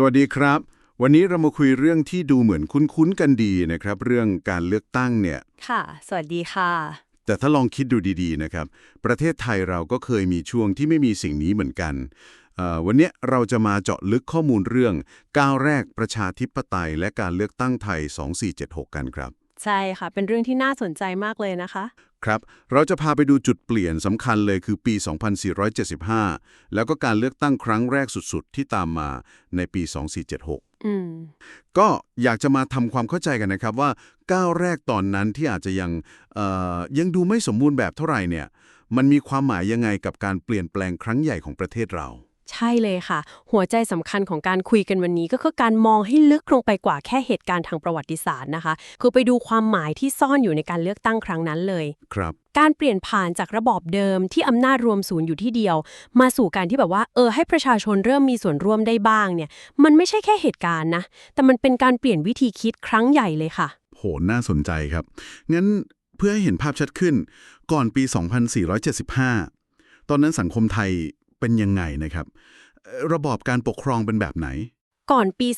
สวัสดีครับ วันนี้เรามาคุยเรื่องที่ดูเหมือนคุ้นๆกันดีนะครับ เรื่องการเลือกตั้งเนี่ย ค่ะ สวัสดีค่ะ แต่ถ้าลองคิดดูดีๆนะครับ ประเทศไทยเราก็เคยมีช่วงที่ไม่มีสิ่งนี้เหมือนกันเอ่อวันเนี้ยเราจะมาเจาะลึกข้อมูลเรื่องก้าวแรกประชาธิปไตย และการเลือกตั้งไทย 2476 กันครับ ใช่ค่ะ เป็นเรื่องที่น่าสนใจมากเลยนะคะ ครับ เราจะพาไปดูจุดเปลี่ยนสำคัญเลยคือปี 2475 แล้วก็การเลือกตั้งครั้งแรกสุดๆ ที่ตามมาในปี 2476อืมก็อยากจะมาทำความเข้าใจกันนะครับว่าก้าวแรกตอนนั้นที่อาจจะยังเอ่อยังดูไม่สมบูรณ์แบบเท่าไหร่เนี่ย มันมีความหมายยังไงกับการเปลี่ยนแปลงครั้งใหญ่ของประเทศเรา ใช่เลยค่ะ หัวใจสำคัญของการคุยกันวันนี้ก็คือการมองให้ลึกลงไปกว่าแค่เหตุการณ์ทางประวัติศาสตร์นะคะ คือไปดูความหมายที่ซ่อนอยู่ในการเลือกตั้งครั้งนั้นเลย ครับ การเปลี่ยนผ่านจากระบอบเดิมที่อำนาจรวมศูนย์อยู่ที่เดียว มาสู่การที่แบบว่าเออให้ประชาชนเริ่มมีส่วนร่วมได้บ้างเนี่ย มันไม่ใช่แค่เหตุการณ์นะ แต่มันเป็นการเปลี่ยนวิธีคิดครั้งใหญ่เลยค่ะ โห น่าสนใจครับ งั้นเพื่อให้เห็นภาพชัดขึ้น ก่อนปี 2475 ตอนนั้นสังคมไทย เป็นยังไงนะครับเอ่อระบอบการปกครองเป็นแบบไหน ก่อนปี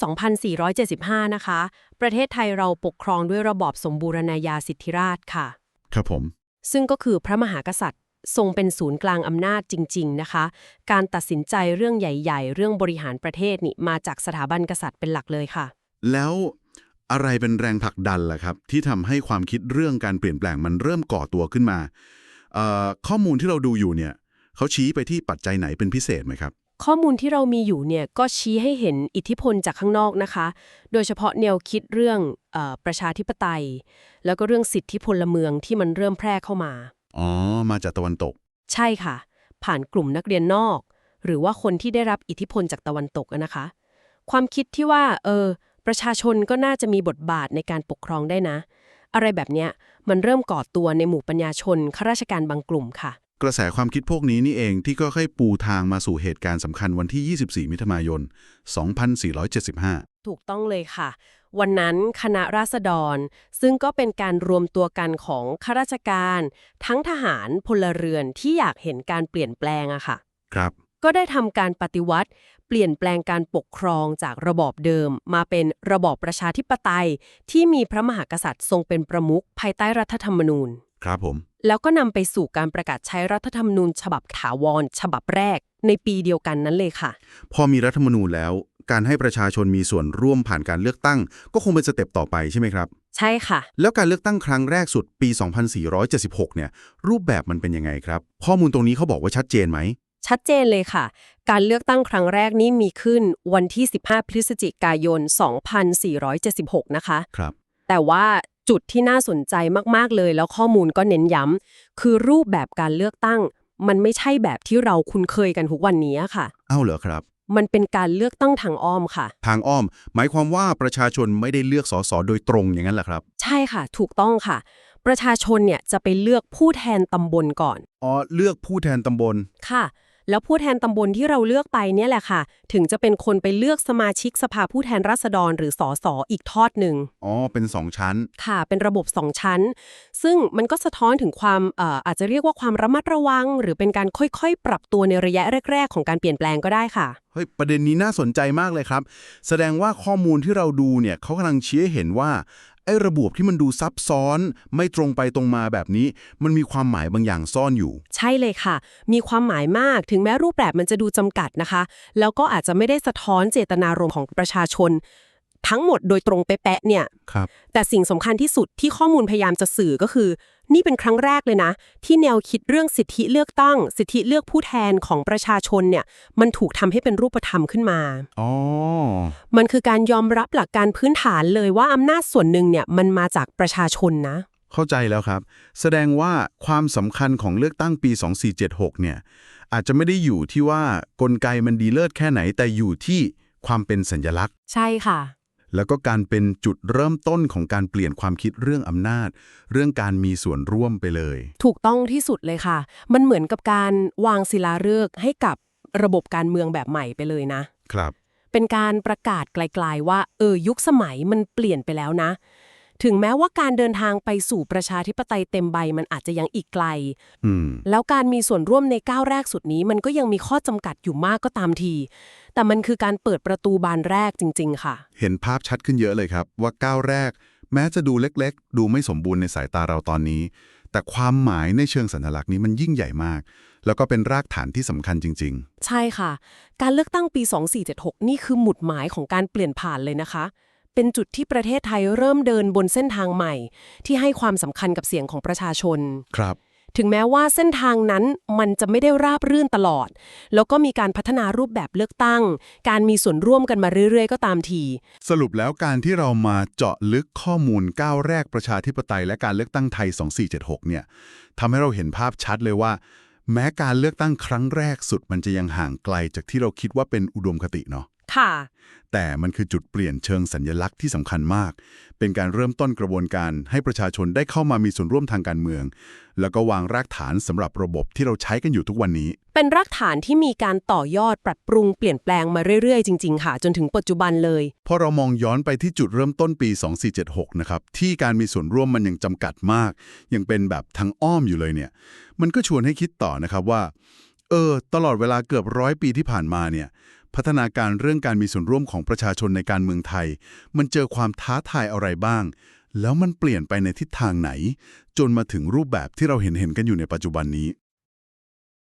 2475 นะคะ ประเทศไทยเราปกครองด้วยระบอบสมบูรณาญาสิทธิราชย์ค่ะ ครับผม ซึ่งก็คือพระมหากษัตริย์ทรงเป็นศูนย์กลางอำนาจจริง ๆ นะคะ การตัดสินใจเรื่องใหญ่ ๆ เรื่องบริหารประเทศนี่มาจากสถาบันกษัตริย์เป็นหลักเลยค่ะ แล้วอะไรเป็นแรงผลักดันล่ะครับ ที่ทำให้ความคิดเรื่องการเปลี่ยนแปลงมันเริ่มก่อตัวขึ้นมาเอ่อข้อมูลที่เราดูอยู่เนี่ย เขาชี้ไปที่ปัจจัยไหนเป็นพิเศษไหมครับ ข้อมูลที่เรามีอยู่เนี่ยก็ชี้ให้เห็นอิทธิพลจากข้างนอกนะคะ โดยเฉพาะแนวคิดเรื่องเออประชาธิปไตย แล้วก็เรื่องสิทธิพลเมืองที่มันเริ่มแพร่เข้ามา อ๋อ มาจากตะวันตก ใช่ค่ะ ผ่านกลุ่มนักเรียนนอก หรือว่าคนที่ได้รับอิทธิพลจากตะวันตกอะนะคะ ความคิดที่ว่า เออ ประชาชนก็น่าจะมีบทบาทในการปกครองได้นะ อะไรแบบเนี้ยมันเริ่มก่อตัวในหมู่ปัญญาชนข้าราชการบางกลุ่มค่ะ กระแสความคิดพวกนี้นี่เองที่ก็ค่อยปูทางมาสู่เหตุการณ์สำคัญวันที่ 24 มิถุนายน 2475 ถูกต้องเลยค่ะ วันนั้นคณะราษฎร ซึ่งก็เป็นการรวมตัวกันของข้าราชการ ทั้งทหารพลเรือนที่อยากเห็นการเปลี่ยนแปลงอะค่ะ ครับ ก็ได้ทำการปฏิวัติ เปลี่ยนแปลงการปกครองจากระบอบเดิม มาเป็นระบอบประชาธิปไตย ที่มีพระมหากษัตริย์ทรงเป็นประมุขภายใต้รัฐธรรมนูญ ครับผม แล้วก็นำไปสู่การประกาศใช้รัฐธรรมนูญ ฉบับถาวร ฉบับแรก ในปีเดียวกันนั้นเลยค่ะ พอมีรัฐธรรมนูญแล้ว การให้ประชาชนมีส่วนร่วมผ่านการเลือกตั้ง ก็คงเป็นสเต็ปต่อไปใช่ไหมครับ ใช่ค่ะ แล้วการเลือกตั้งครั้งแรกสุดปี 2476 เนี่ย รูปแบบมันเป็นยังไงครับ ข้อมูลตรงนี้เขาบอกว่าชัดเจนไหม ชัดเจนเลยค่ะ การเลือกตั้งครั้งแรกนี้มีขึ้นวันที่ 15 พฤศจิกายน 2476 นะคะ ครับ แต่ว่า จุดที่น่าสนใจมากๆเลย แล้วข้อมูลก็เน้นย้ำคือรูปแบบการเลือกตั้ง มันไม่ใช่แบบที่เราคุ้นเคยกันทุกวันนี้ค่ะ เอ้าเหรอครับ มันเป็นการเลือกตั้งทางอ้อมค่ะ ทางอ้อม หมายความว่าประชาชนไม่ได้เลือกสสโดยตรงอย่างนั้นแหละครับ ใช่ค่ะ ถูกต้องค่ะ ประชาชนเนี่ยจะไปเลือกผู้แทนตำบลก่อน อ๋อ เลือกผู้แทนตำบล ค่ะ แล้วผู้แทนตำบลที่เราเลือกไปเนี่ยแหละค่ะ ถึงจะเป็นคนไปเลือกสมาชิกสภาผู้แทนราษฎรหรือสอสออีกทอดหนึ่งอ๋อ เป็นสองชั้น ค่ะ เป็นระบบสองชั้น ซึ่งมันก็สะท้อนถึงความเอ่ออาจจะเรียกว่าความระมัดระวัง หรือเป็นการค่อยๆ ปรับตัวในระยะแรก ๆ ของการเปลี่ยนแปลงก็ได้ค่ะ เฮ้ย ประเด็นนี้น่าสนใจมากเลยครับ แสดงว่าข้อมูลที่เราดูเนี่ยเขากำลังชี้ให้เห็นว่า ไอ้ระบบที่มันดูซับซ้อนไม่ตรงไปตรงมาแบบนี้ มันมีความหมายบางอย่างซ่อนอยู่ ใช่เลยค่ะ มีความหมายมากถึงแม้รูปแบบมันจะดูจำกัดนะคะ แล้วก็อาจจะไม่ได้สะท้อนเจตนารมณ์ของประชาชน ทั้งหมดโดยตรงเป๊ะๆเนี่ยครับแต่สิ่งสำคัญที่สุดที่ข้อมูลพยายามจะสื่อก็คือ นี่เป็นครั้งแรกเลยนะ ที่แนวคิดเรื่องสิทธิเลือกตั้ง สิทธิเลือกผู้แทนของประชาชนเนี่ย มันถูกทำให้เป็นรูปธรรมขึ้นมาอ๋อมันคือการยอมรับหลักการพื้นฐานเลยว่าอำนาจส่วนหนึ่งเนี่ยมันมาจากประชาชนนะ เข้าใจแล้วครับ แสดงว่าความสำคัญของเลือกตั้งปี 2476 เนี่ย อาจจะไม่ได้อยู่ที่ว่ากลไกมันดีเลิศแค่ไหนแต่อยู่ที่ความเป็นสัญลักษณ์ ใช่ค่ะ แล้วก็การเป็นจุดเริ่มต้นของการเปลี่ยนความคิดเรื่องอำนาจ เรื่องการมีส่วนร่วมไปเลย ถูกต้องที่สุดเลยค่ะ มันเหมือนกับการวางศิลาฤกษ์ให้กับระบบการเมืองแบบใหม่ไปเลยนะ ครับ เป็นการประกาศไกลๆว่า เออยุคสมัยมันเปลี่ยนไปแล้วนะ ถึงแม้ว่าการเดินทางไปสู่ประชาธิปไตยเต็มใบมันอาจจะยังอีกไกลอืมแล้วการมีส่วนร่วมในก้าวแรกสุดนี้ มันก็ยังมีข้อจำกัดอยู่มากก็ตามที แต่มันคือการเปิดประตูบานแรกจริง ๆ ค่ะ เห็นภาพชัดขึ้นเยอะเลยครับ ว่าก้าวแรก แม้จะดูเล็ก ๆ ดูไม่สมบูรณ์ในสายตาเราตอนนี้ แต่ความหมายในเชิงสัญลักษณ์นี้มันยิ่งใหญ่มาก แล้วก็เป็นรากฐานที่สำคัญจริงใช่ค่ะ การเลือกตั้งปี 2476 นี่คือหมุดหมายของการเปลี่ยนผ่านเลยนะคะ เป็นจุดที่ประเทศไทยเริ่มเดินบนเส้นทางใหม่ ที่ให้ความสำคัญกับเสียงของประชาชนๆครับ ถึงแม้ว่าเส้นทางนั้นมันจะไม่ได้ราบรื่นตลอด แล้วก็มีการพัฒนารูปแบบเลือกตั้ง การมีส่วนร่วมกันมาเรื่อยๆ ก็ตามที สรุปแล้วการที่เรามาเจาะลึกข้อมูลก้าวแรกประชาธิปไตยและการเลือกตั้งไทย 2476 เนี่ยทำให้เราเห็นภาพชัดเลยว่า แม้การเลือกตั้งครั้งแรกสุดมันจะยังห่างไกลจากที่เราคิดว่าเป็นอุดมคติเนาะ ค่ะ แต่มันคือจุดเปลี่ยนเชิงสัญญลักษณ์ที่สำคัญมาก เป็นการเริ่มต้นกระบวนการให้ประชาชนได้เข้ามามีส่วนร่วมทางการเมือง แล้วก็วางรากฐานสำหรับระบบที่เราใช้กันอยู่ทุกวันนี้ เป็นรากฐานที่มีการต่อยอดปรับปรุงเปลี่ยนแปลงมาเรื่อยๆ จริง ๆ ค่ะ จนถึงปัจจุบันเลย พอเรามองย้อนไปที่จุดเริ่มต้นปี 2476 นะครับ ที่การมีส่วนร่วมมันยังจำกัดมาก ยังเป็นแบบทางอ้อมอยู่เลยเนี่ย มันก็ชวนให้คิดต่อนะครับว่า เออ ตลอดเวลาเกือบร้อยปีที่ผ่านมาเนี่ย พัฒนาการเรื่องการมีส่วนร่วมของประชาชนในการเมืองไทย มันเจอความท้าทายอะไรบ้าง แล้วมันเปลี่ยนไปในทิศทางไหน จนมาถึงรูปแบบที่เราเห็นเห็นกันอยู่ในปัจจุบันนี้